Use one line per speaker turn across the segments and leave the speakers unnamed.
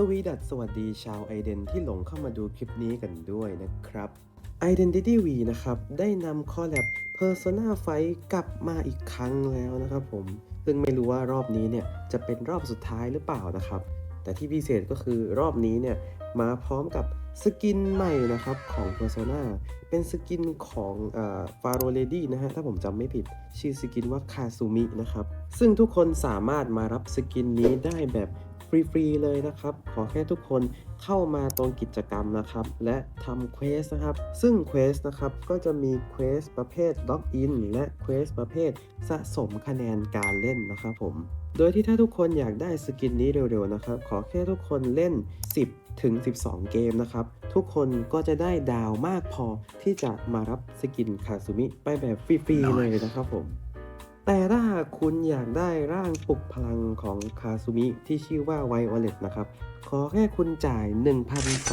สวีดัสสวัสดีชาวไอเดนที่หลงเข้ามาดูคลิปนี้กันด้วยนะครับ Identity V นะครับ ได้นำคอลแลบ Persona 5กลับมาอีกครั้งแล้วนะครับผม ซึ่งไม่รู้ว่ารอบนี้เนี่ย จะเป็นรอบสุดท้ายหรือเปล่านะครับ แต่ที่พิเศษก็คือรอบนี้เนี่ย มาพร้อมกับสกินใหม่นะครับของ Persona เป็นสกินของฟาโรเลดี้นะฮะ ถ้าผมจำไม่ผิด ชื่อสกินว่าคาซูมินะครับ ซึ่งทุกคนสามารถมารับสกินนี้ได้แบบ ฟรีๆเลยนะครับ ขอแค่ทุกคนเข้ามาตรงกิจกรรมนะครับ และทำเควสนะครับ ซึ่งเควสนะครับก็จะมีเควสประเภทล็อกอินและเควสประเภทสะสมคะแนนการเล่นนะครับผม โดยที่ถ้าทุกคนอยากได้สกินนี้เร็วๆนะครับ ขอแค่ทุกคนเล่น 10ถึง 12 เกมนะครับ ทุกคนก็จะได้ดาวมากพอที่จะมารับสกินคาซูมิไปแบบฟรี ๆ เลยนะครับผม แต่ถ้าหากคุณอยากได้ร่างปลุกพลังของคาซูมิที่ชื่อว่าไวโอเลตนะครับ ขอแค่คุณจ่าย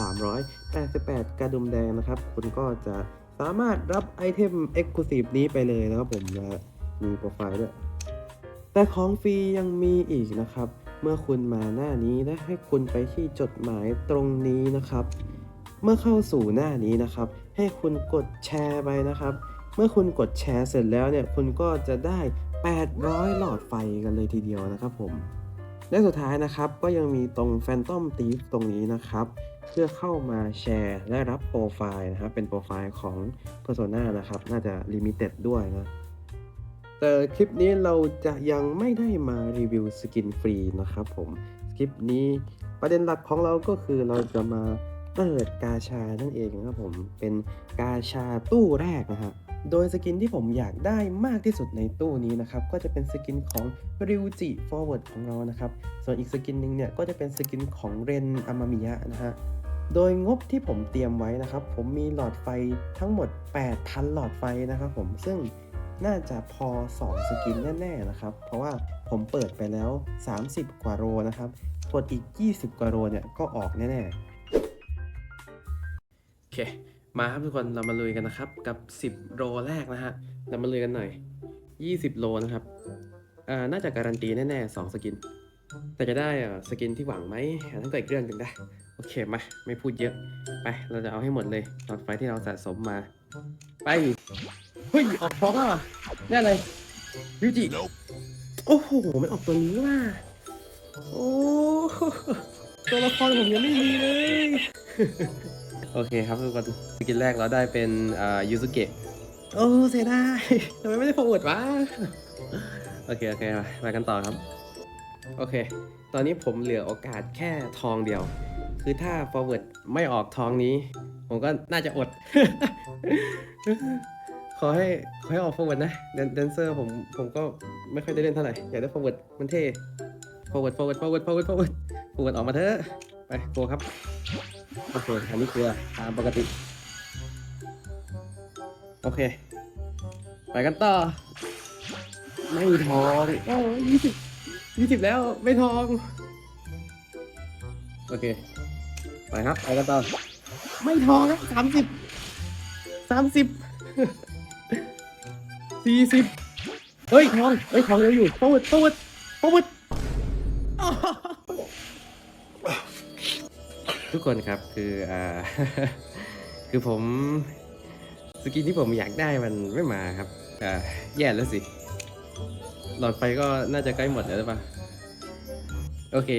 1,388 กระดุมแดงนะครับ คุณก็จะสามารถรับไอเทม Exclusive นี้ไปเลยนะครับผมนะฮะมีโปรไฟล์ด้วย แต่ของฟรียังมีอีกนะครับ เมื่อคุณมาหน้านี้และให้คุณไปที่จดหมายตรงนี้นะครับ เมื่อเข้าสู่หน้านี้นะครับ ให้คุณกดแชร์ไปนะครับ เมื่อคุณกดแชร์เสร็จแล้วเนี่ยคุณก็จะได้ 800 หลอดไฟกันเลยทีเดียวนะครับผม และสุดท้ายนะครับก็ยังมีตรง Phantom Thief ตรงนี้นะครับ เพื่อเข้ามาแชร์และรับโปรไฟล์นะครับ เป็นโปรไฟล์ของ Persona นะครับ น่าจะ Limited ด้วยนะแต่คลิปนี้เราจะยังไม่ได้มารีวิวสกินฟรีนะครับผม คลิปนี้ประเด็นหลักของเราก็คือเราจะมาเปิดกาชานั่นเองนะครับผม เป็นกาชาตู้แรกนะฮะ โดยสกินที่ผมอยากได้มากที่สุดในตู้นี้นะครับ ก็จะเป็นสกินของริวจิฟอร์เวิร์ดของเรานะครับ ส่วนอีกสกินหนึ่งเนี่ยก็จะเป็นสกินของเรนอามามิยะนะฮะโดยงบที่ผมเตรียมไว้นะครับ ผมมีหลอดไฟทั้งหมด 8,000 หลอดไฟนะครับผมซึ่งน่าจะพอ 2 สกินแน่ๆนะครับ เพราะว่าผมเปิดไปแล้ว 30 กว่าโรนะครับส่วนอีก 20 กว่าโรเนี่ยก็ออกแน่ๆโอเค มาครับทุกคนเรามาลุยกันนะครับ กับ 10โรแรกนะฮะเรามาลุยกันหน่อย 20 โลนะครับอ่าน่าจะการันตีแน่ๆ2สกิน แต่จะได้สกินที่หวังไหมอันนั้นก็อีกเรื่องหนึ่งได้โอเคมาไม่พูดเยอะ ไปเราจะเอาให้หมดเลยหลอดไฟที่เราสะสมมา ไปเฮ้ยออกพร้อมแล้วอะได้เลยยูจิโอ้โหมันออกตัวนี้ว่ะโอ้ตัวละครผมยังไม่มีเลย โอเคครับทุกคนสกินแรกเราได้เป็นอ่ายูสุเกะโอ้เสียดายทำไมไม่ได้ฟอร์เวิร์ดวะโอเคโอเคมาไปกันต่อครับ โอเค ตอนนี้ผมเหลือโอกาสแค่ทองเดียว คือถ้า forward ไม่ออกทองนี้ ผมก็น่าจะอด ขอให้ขอให้ออก forward นะแดนเซอร์ผมผมก็ไม่ค่อยได้เล่นเท่าไหร่ อยากได้ forward มันเท่ forward forward forward forward forward forward ออกมาเถอะ ไปโกครับ โอเค อันนี้คือตามปกติ โอเค ไปกันต่อ ไม่ทองโอ้ยี่สิบยี่สิบแล้ว ไม่ทอง โอเค ไปครับ ไปกันต่อ ไม่ทองครับสามสิบ สามสิบ สี่สิบ เฮ้ยทอง เฮ้ยทองเร็วอยู่ forward forward forward อ้าว ทุกคนครับคืออ่าคือผมสกินที่ผมอยากได้มันไม่มาครับอ่าแย่แล้วสิ หลอดไฟก็น่าจะใกล้หมดแล้วหรือเปล่าโอเค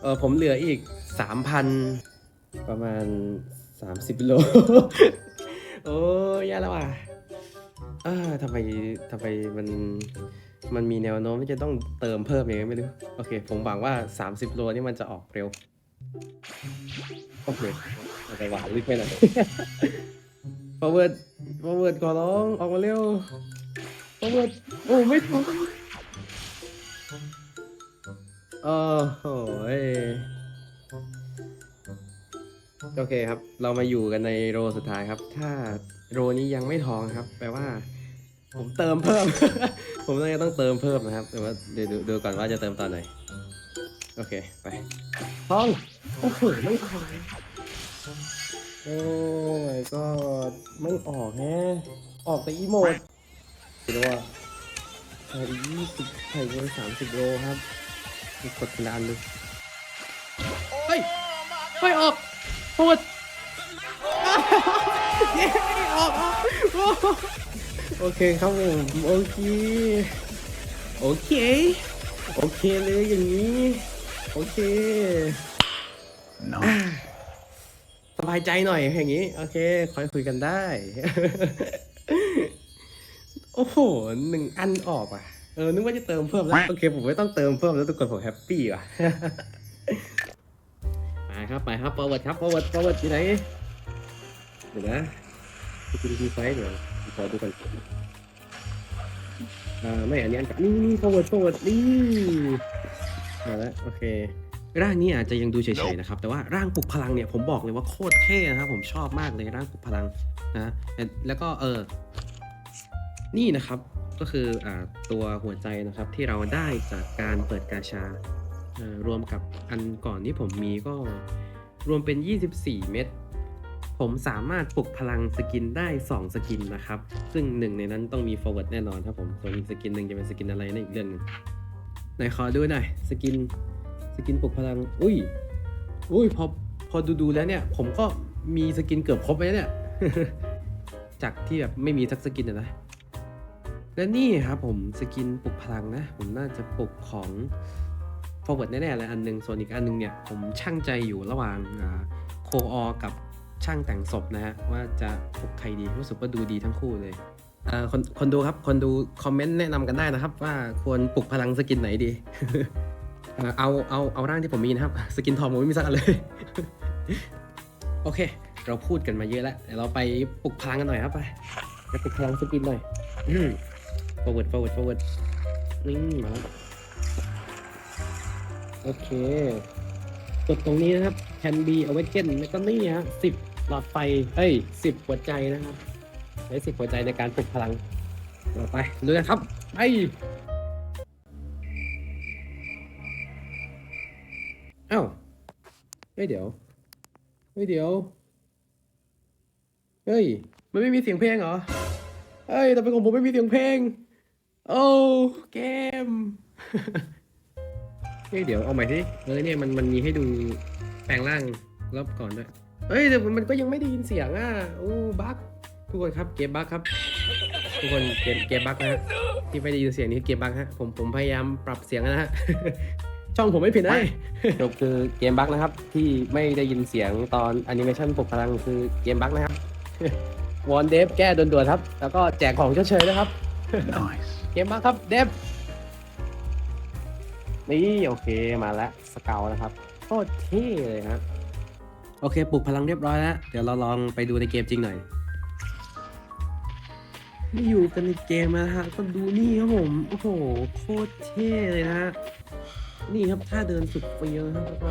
เออผมเหลืออีกสามพันประมาณสามสิบโล โอ้ยแย่แล้วอะเออทำไมทำไมมันมันมีแนวโน้มที่จะต้องเติมเพิ่มอย่างไงไม่รู้ โอเค ผมหวังว่า 30 โลนี่มันจะออกเร็ว โอเคอาจจะหวานลึกไปหน่อย forward forward ขอร้องออกมาเร็ว forward โอ้ไม่ทันโอ้โหยโอเคครับ เรามาอยู่กันในโรสุดท้ายครับ ถ้าโรนี้ยังไม่ทองครับ แปลว่า ผมเติมเพิ่ม ผมน่าจะต้องเติมเพิ่มนะครับ แต่ว่าเดี๋ยวดูก่อนว่าจะเติมตอนไหน โอเค ไปทองโอ้โหไม่ทองโอ้ my god ไม่ออกแฮะออกแต่อีโมดคิดว่าใส่ยี่สิบใส่เงินสามสิบโลครับมีกดทีละอันเลยไม่ออกพูดเย้ออกออกโอเคครับผมโอเคโอเค โอเคเลยอย่างนี้ โอเค
No.
สบายใจหน่อยอย่างนี้ โอเคค่อยคุยกันได้ โอ้โหหนึ่งอันออกอะ เออนึกว่าจะเติมเพิ่มแล้ว โอเค ผมไม่ต้องเติมเพิ่มแล้วทุกคนผมแฮปปี้ว่ะไปครับไปครับ forward ครับ forward forward ที่ไหนเดี๋ยวนะคุณดีไฟเดี๋ยวขอดูกันอ่าไม่อันนี้อันกับนี่นี่ forward forward นี่ มาแล้วโอเค ร่างนี้อาจจะยังดูเฉยๆนะครับ แต่ว่าร่างปลุกพลังเนี่ยผมบอกเลยว่าโคตรเท่นะครับผมชอบมากเลยร่างปลุกพลังนะแต่แล้วก็เออนี่นะครับก็คืออ่าตัวหัวใจนะครับที่เราได้จากการเปิดกาชาเอ่อรวมกับอันก่อนที่ผมมีก็รวมเป็น 24 เม็ดผมสามารถปลุกพลังสกินได้ 2 สกินนะครับ ซึ่งหนึ่งในนั้นต้องมี forward แน่นอนครับผมส่วนอีกสกินหนึ่งจะเป็นสกินอะไรนั่นอีกเรื่องหนึง ไหนขอดูหน่อยสกินสกินปลุกพลัง อุ้ย อุ้ยพอพอดูดูแล้วเนี่ย ผมก็มีสกินเกือบครบแล้วเนี่ย จากที่แบบไม่มีสักสกินอะนะ และนี่ครับผมสกินปลุกพลังนะ ผมน่าจะปลุกของ forward แน่ๆเลยอันหนึง ส่วนอีกอันหนึงเนี่ย ผมช่างใจอยู่ระหว่างโคออกับช่างแต่งศพนะฮะว่าจะปลุกใครดีรู้สึกว่าดูดีทั้งคู่เลย เอ่อคนคนดูครับ คนดูคอมเมนต์แนะนำกันได้นะครับ ว่าควรปลุกพลังสกินไหนดี เอ่อเอาเอาเอาร่างที่ผมมีนะครับ สกินทองผมไม่มีสักอันเลย โอเค เราพูดกันมาเยอะแล้วเดี๋ยวเราไปปลุกพลังกันหน่อยครับไปไปปลุกพลังสกินหน่อยอืม forward forward forward นี่มาแล้วโอเค กดตรงนี้นะครับ can be awaken แล้วก็นี่ฮะสิบหลอดไฟเอ้ยสิบหัวใจนะครับ ใช้สิบหัวใจในการปลุกพลังต่อไปดูกันครับ ไปเอ้าเฮ้ยเดี๋ยวเฮ้ยเดี๋ยวเฮ้ยมันไม่มีเสียงเพลงเหรอเฮ้ยแต่เป็นของผมไม่มีเสียงเพลง โอ้เกมเฮ้ยเดี๋ยวเอาใหม่ที่เออเนี่ยมันมันมีให้ดูแปลงร่างรอบก่อนด้วยเฮ้ยแต่มันก็ยังไม่ได้ยินเสียงอะโอ้บั๊ก ทุกคนครับเกมบั๊กครับ ทุกคนเกมเกมบั๊กนะฮะที่ไม่ได้ยินเสียงนี้เกมบั๊กฮะผมผมพยายามปรับเสียงนะฮะ ช่องผมไม่ผิดนะจบคือเกมบั๊กนะครับ ที่ไม่ได้ยินเสียงตอนแอนิเมชันปลุกพลังคือเกมบั๊กนะครับวอนเดฟแก้ด่วนๆครับ แล้วก็แจกของเฉยๆนะครับ
Nice.
เกมมาครับเดฟนี่โอเคมาแล้วสเกลนะครับโคตรเท่เลยครับโอเคปลุกพลังเรียบร้อยแล้ว เดี๋ยวเราลองไปดูในเกมจริงหน่อย ไม่อยู่กันในเกมนะฮะก็ดูนี่ครับผม โอ้โห โคตรเท่เลยนะฮะ นี่ครับท่าเดินสุดเฟี้ยวนะครับแล้วก็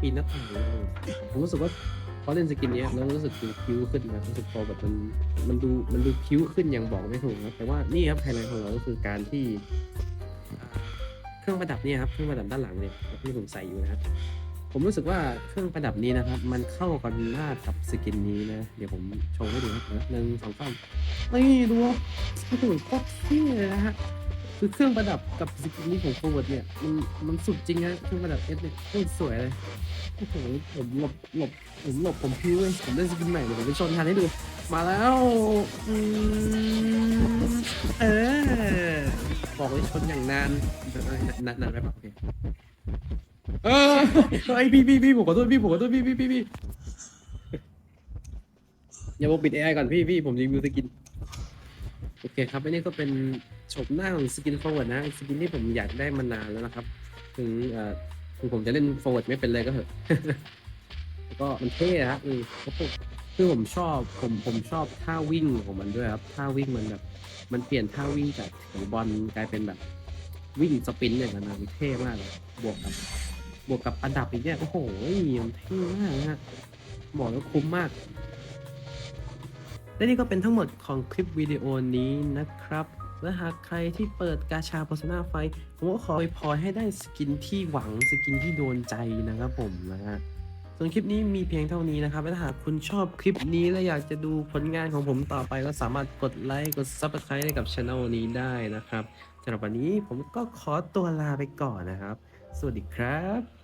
ปีนหน้าต่างผมรู้สึกว่าพอเล่นสกินเนี้ยแล้วรู้สึกดูคิ้วขึ้นนะรู้สึกพอแบบมันมันดูมันดูคิ้วขึ้นอย่างบอกไม่ถูกครับแต่ว่านี่ครับไฮไลท์ของเราก็คือการที่ เครื่องประดับเนี่ยครับเครื่องประดับด้านหลังเนี่ยที่ผมใส่อยู่นะครับ ผมรู้สึกว่าเครื่องประดับนี้นะครับ มันเข้ากันมากกับสกินนี้นะ เดี๋ยวผมโชว์ให้ดูนะหนึ่งสองสามนี่ดูครับโอ้โหโคตรเท่เลยนะฮะคือเครื่องประดับกับสกินนี้ของโฟร์เวิร์ดเนี่ยมันมันสุดจริงฮะเครื่องประดับเอสเนี่ยโคตรสวยเลยโอ้โหผมหลบหลบผมหลบผมพิ้วเลยผมเล่นสกินใหม่เดี๋ยวผมไปชนทันให้ดู มาแล้วอืมเออบอกเลยชนอย่างนานนานนานไปปะโอเค เออไอพี่พี่พี่ผมขอโทษพี่ผมขอโทษพี่พี่พี่พี่อย่าบอกปิด AI ก่อนพี่พี่ผมรีวิวสกิน โอเคครับอันนี้ก็เป็นโฉมหน้าของสกิน forward นะสกินที่ผมอยากได้มานานแล้วนะครับ ถึงเอ่อถึงผมจะเล่น forward ไม่เป็นเลยก็เถอะแล้วก็มันเท่อะครับอือเขาปลุกคือผมชอบผมผมชอบท่าวิ่งของมันด้วยครับท่าวิ่งมันแบบ มันเปลี่ยนท่าวิ่งจากถือบอลกลายเป็นแบบวิ่งสปินต์อย่างนั้นนะมันเท่มากเลยบวกกับ บวกกับอันดับอีกเนี่ยโอ้โหมันเท่มากนะฮะบอกแล้วคุ้มมาก และนี่ก็เป็นทั้งหมดของคลิปวิดีโอนี้นะครับ และหากใครที่เปิดกาชาโฆษณาไฟ ผมก็ขออวยพรให้ได้สกินที่หวังสกินที่โดนใจนะครับผมนะฮะส่วนคลิปนี้มีเพียงเท่านี้นะครับและหากคุณชอบคลิปนี้และอยากจะดูผลงานของผมต่อไปก็สามารถกดไลค์กด Subscribe ให้กับช anel นี้ได้นะครับสำหรับวันนี้ผมก็ขอตัวลาไปก่อนนะครับ สวัสดีครับ